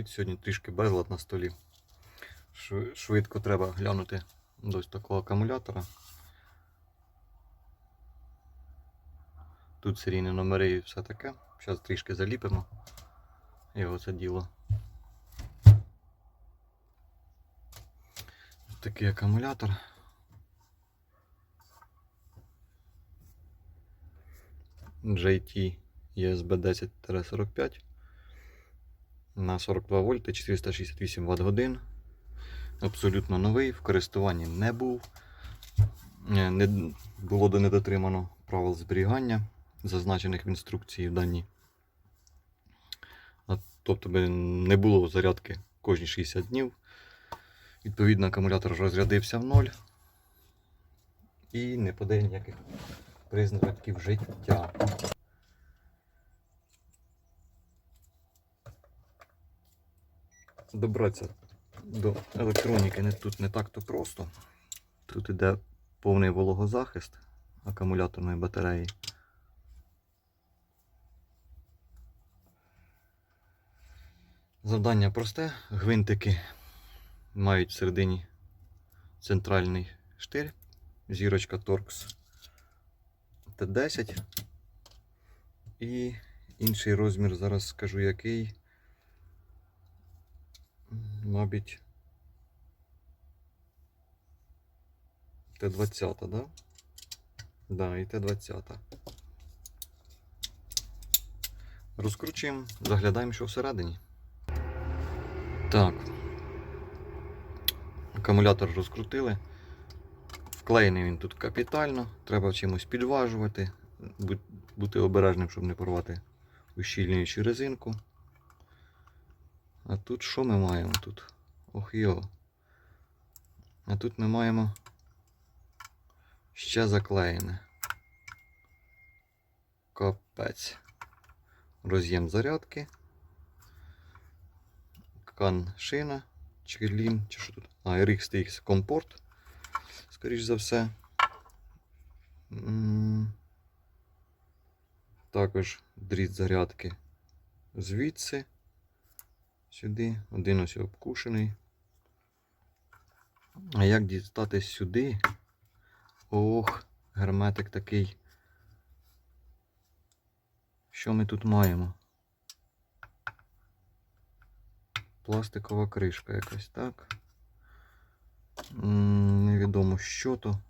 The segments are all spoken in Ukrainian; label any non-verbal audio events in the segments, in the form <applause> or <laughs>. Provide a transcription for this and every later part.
привіт. Сьогодні трішки безлад на столі. Швидко треба глянути до такого акумулятора. Тут серійні номери і все таке. Зараз трішки заліпимо його це діло. Ось Такий акумулятор. JT ESB 10-45 на 42 вольти 468 Вт годин. Абсолютно новий, в користуванні не був. Е, Не було до недотримано правил зберігання, зазначених в інструкції в даній. Тобто не було зарядки кожні 60 днів. Відповідно, акумулятор розрядився в ноль і не подає ніяких признаків життя. Добратися до електроніки не, тут не так-то просто. Тут іде повний вологозахист акумуляторної батареї. Завдання просте. Гвинтики мають всередині центральний штир, зірочка Torx Т10. І інший розмір, зараз скажу який. Мабуть. Т-20, да? Да, і Т-20. Розкручуємо, заглядаємо, що всередині. Так. Акумулятор розкрутили. Вклеєний він тут капітально. Треба чимось підважувати. Бути обережним, щоб не порвати ущільнюючу резинку. А тут що ми маємо тут? Ох йо. А тут ми маємо ще заклеєне. Капець. Роз'єм зарядки. Кан шина. Чи лін, чи що тут? А, RX TX компорт. Скоріш за все. Також дріт зарядки звідси. Сюди. Один ось обкушений. А як дістати сюди? Ох, герметик такий. Що ми тут маємо? Пластикова кришка якась, так? Невідомо що то.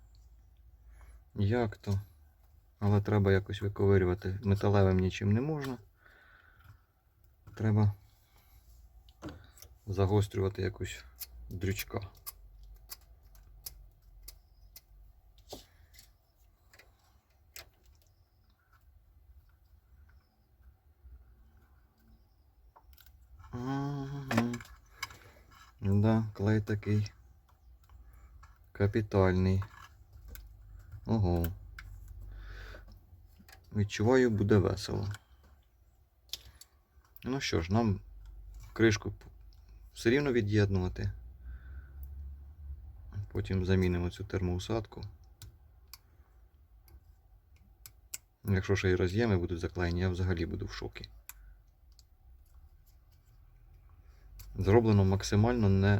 Як то. Але треба якось виковирювати. Металевим нічим не можна. Треба загострювати якусь дрючка. Мгм. Да, клей такий капітальний. Ого. Відчуваю, буде весело. Ну що ж, нам кришку все рівно від'єднувати. Потім замінимо цю термоусадку. Якщо ще й роз'єми будуть заклеєні, я взагалі буду в шокі. Зроблено максимально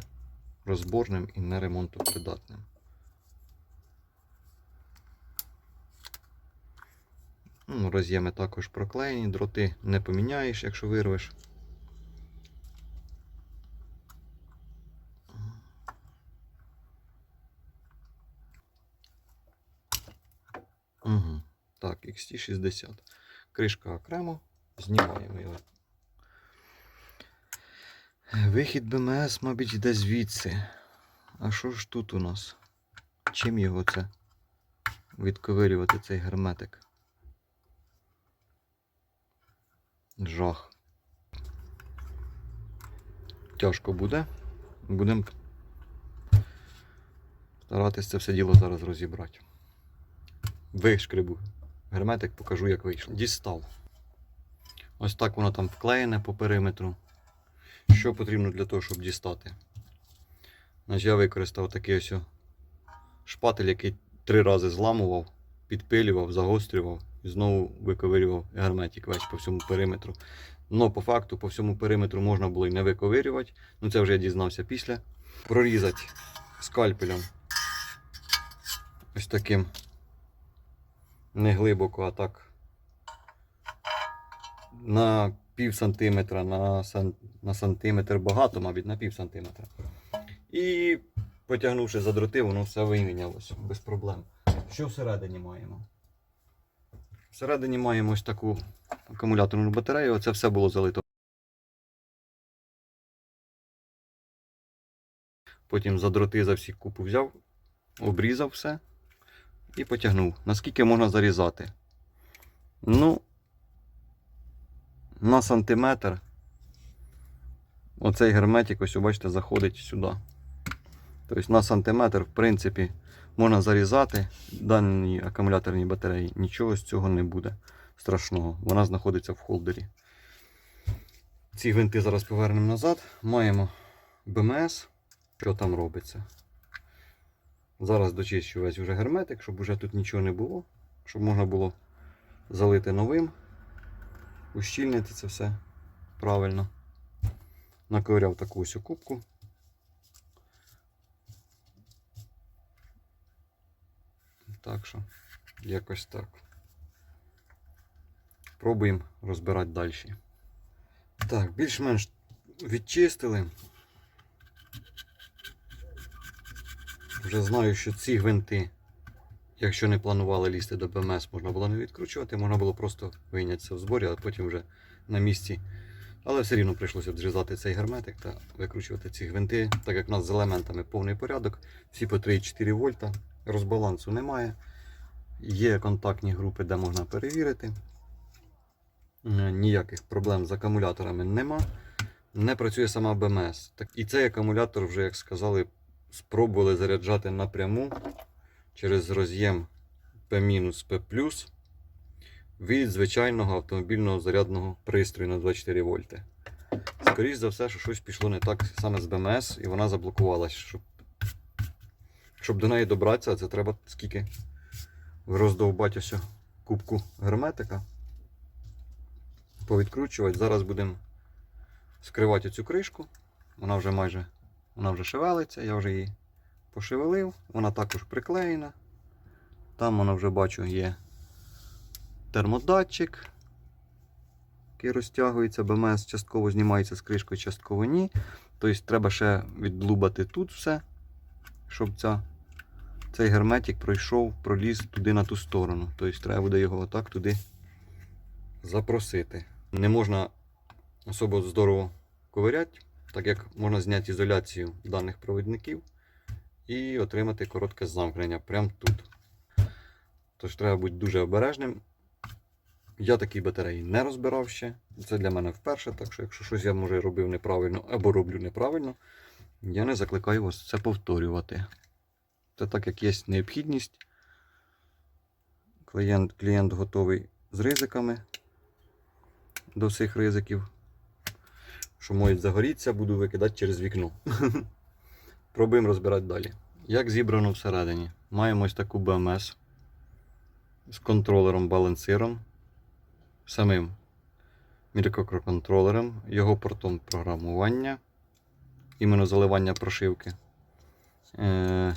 нерозборним і не ремонтопридатним. Ну, роз'єми також проклеєні, дроти не поміняєш, якщо вирвеш. Угу. Так, XT60. Кришка окремо. Знімаємо його. Вихід БМС, мабуть, йде звідси. А що ж тут у нас? Чим його це відковирювати цей герметик? Жах. Тяжко буде. Будемо старатися це все діло зараз розібрати. Вишкребу. Герметик покажу, як вийшло. Дістав. Ось так воно там вклеєне по периметру. Що потрібно для того, щоб дістати? Значить, я використав такий ось шпатель, який три рази зламував, підпилював, загострював і знову виковирював герметик весь по всьому периметру. Но по факту по всьому периметру можна було і не виковирювати. Ну це вже я дізнався після. Прорізати скальпелем. Ось таким. Не глибоко, а так. На пів сантиметра, на, сан... на сантиметр багато, мабуть, на пів сантиметра. І потягнувши за дроти, воно все вимінялося без проблем. Що всередині маємо? Всередині маємо ось таку акумуляторну батарею. Це все було залито. Потім за дроти за всі купу взяв, обрізав все і потягнув. Наскільки можна зарізати? Ну, на сантиметр. Оцей герметик, ось, бачите, заходить сюди. Тобто на сантиметр, в принципі, можна зарізати даній акумуляторній батареї. Нічого з цього не буде страшного. Вона знаходиться в холдері. Ці гвинти зараз повернемо назад. Маємо БМС. Що там робиться? Зараз дочищу весь вже герметик, щоб вже тут нічого не було. Щоб можна було залити новим, ущільнити це все правильно. Наковиряв таку ось кубку. Так що, якось так. Пробуємо розбирати далі. Так, більш-менш відчистили. Вже знаю, що ці гвинти, якщо не планували лізти до БМС, можна було не відкручувати, можна було просто вийнятися в зборі, а потім вже на місці. Але все рівно прийшлося зрізати цей герметик та викручувати ці гвинти, так як у нас з елементами повний порядок, всі по 3,4 вольта, розбалансу немає. Є контактні групи, де можна перевірити. Е, Ніяких проблем з акумуляторами нема. Не працює сама БМС. І цей акумулятор вже, як сказали, спробували заряджати напряму через роз'єм P-P від звичайного автомобільного зарядного пристрою на 24 вольти. Скоріше за все, що щось пішло не так саме з БМС, і вона заблокувалась. Щоб, щоб до неї добратися, це треба скільки роздовбати кубку герметика. Повідкручувати. Зараз будемо скривати цю кришку. Вона вже майже вона вже шевелиться, я вже її пошевелив. Вона також приклеєна. Там вона вже бачу є термодатчик, який розтягується, БМС частково знімається з кришкою, частково ні. Тобто треба ще відлубати тут все, щоб ця, цей герметик пройшов, проліз туди на ту сторону. Тобто треба буде його отак туди запросити. Не можна особо здорово ковиряти, так як можна зняти ізоляцію даних провідників і отримати коротке замкнення прямо тут. Тож треба бути дуже обережним. Я такі батареї не розбирав ще. Це для мене вперше, так що якщо щось я може робив неправильно або роблю неправильно, я не закликаю вас це повторювати. Це так як є необхідність. Клієнт, клієнт готовий з ризиками до всіх ризиків. Що можуть загорітися, буду викидати через вікно. <laughs> Пробуємо розбирати далі. Як зібрано всередині? Маємо ось таку БМС з контролером балансиром, самим мікроконтролером, його портом програмування, іменно заливання прошивки. Е-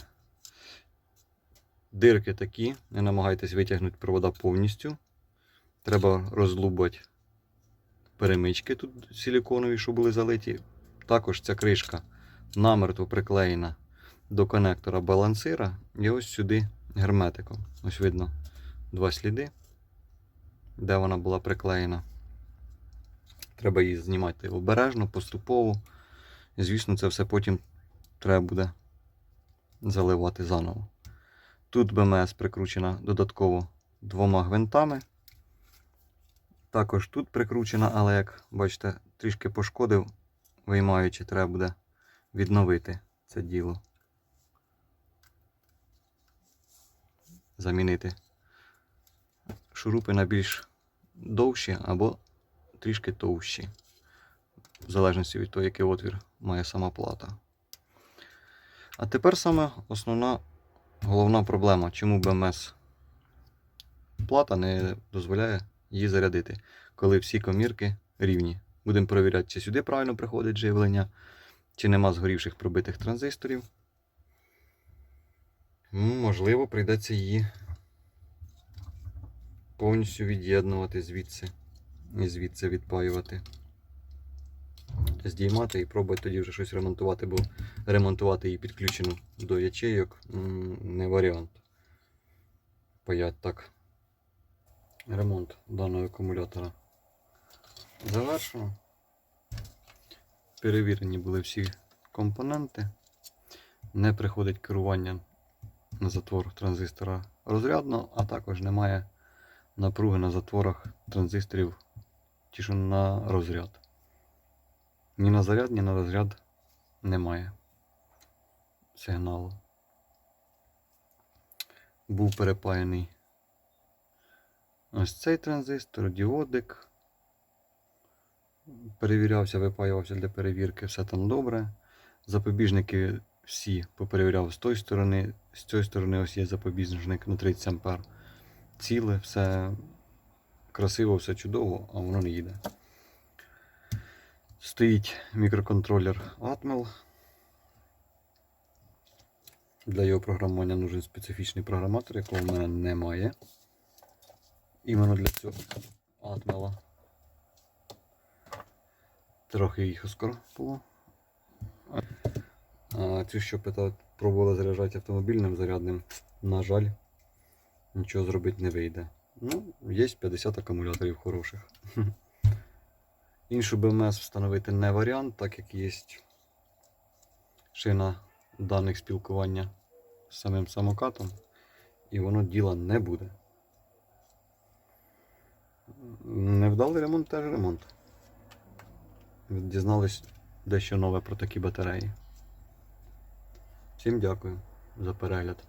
Дирки такі, не намагайтесь витягнути провода повністю. Треба розлубати перемички тут силіконові, що були залиті. Також ця кришка намертво приклеєна до конектора балансира і ось сюди герметиком. Ось видно два сліди, де вона була приклеєна. Треба її знімати обережно, поступово. І, звісно, це все потім треба буде заливати заново. Тут БМС прикручена додатково двома гвинтами. Також тут прикручена, але як бачите, трішки пошкодив, виймаючи, треба буде відновити це діло. Замінити шурупи на більш довші або трішки товщі. В залежності від того, який отвір має сама плата. А тепер саме основна головна проблема, чому БМС плата не дозволяє її зарядити, коли всі комірки рівні. Будемо перевіряти, чи сюди правильно приходить живлення, чи нема згорівших пробитих транзисторів. Можливо, прийдеться її повністю від'єднувати звідси і звідси відпаювати. Здіймати і пробувати тоді вже щось ремонтувати, бо ремонтувати її підключену до ячейок не варіант. Паять так. Ремонт даного акумулятора завершено. Перевірені були всі компоненти. Не приходить керування на затвор транзистора розрядно, а також немає напруги на затворах транзисторів ті, що на розряд. Ні на заряд, ні на розряд немає сигналу. Був перепаяний ось цей транзистор, діодик. Перевірявся, випаювався для перевірки, все там добре. Запобіжники всі поперевіряв з тої сторони, з цієї сторони ось є запобіжник на 30 А. Ціле, все красиво, все чудово, а воно не їде. Стоїть мікроконтролер Atmel. Для його програмування нужен специфічний програматор, якого в мене немає. Іменно для цього Atmel. Трохи їх оскоро було. А цю, що питав, пробували заряджати автомобільним зарядним, на жаль, нічого зробити не вийде. Ну, є 50 акумуляторів хороших. Іншу БМС встановити не варіант, так як є шина даних спілкування з самим самокатом, і воно діла не буде. Невдалий ремонт теж ремонт. Дізнались дещо нове про такі батареї. Всім дякую за перегляд.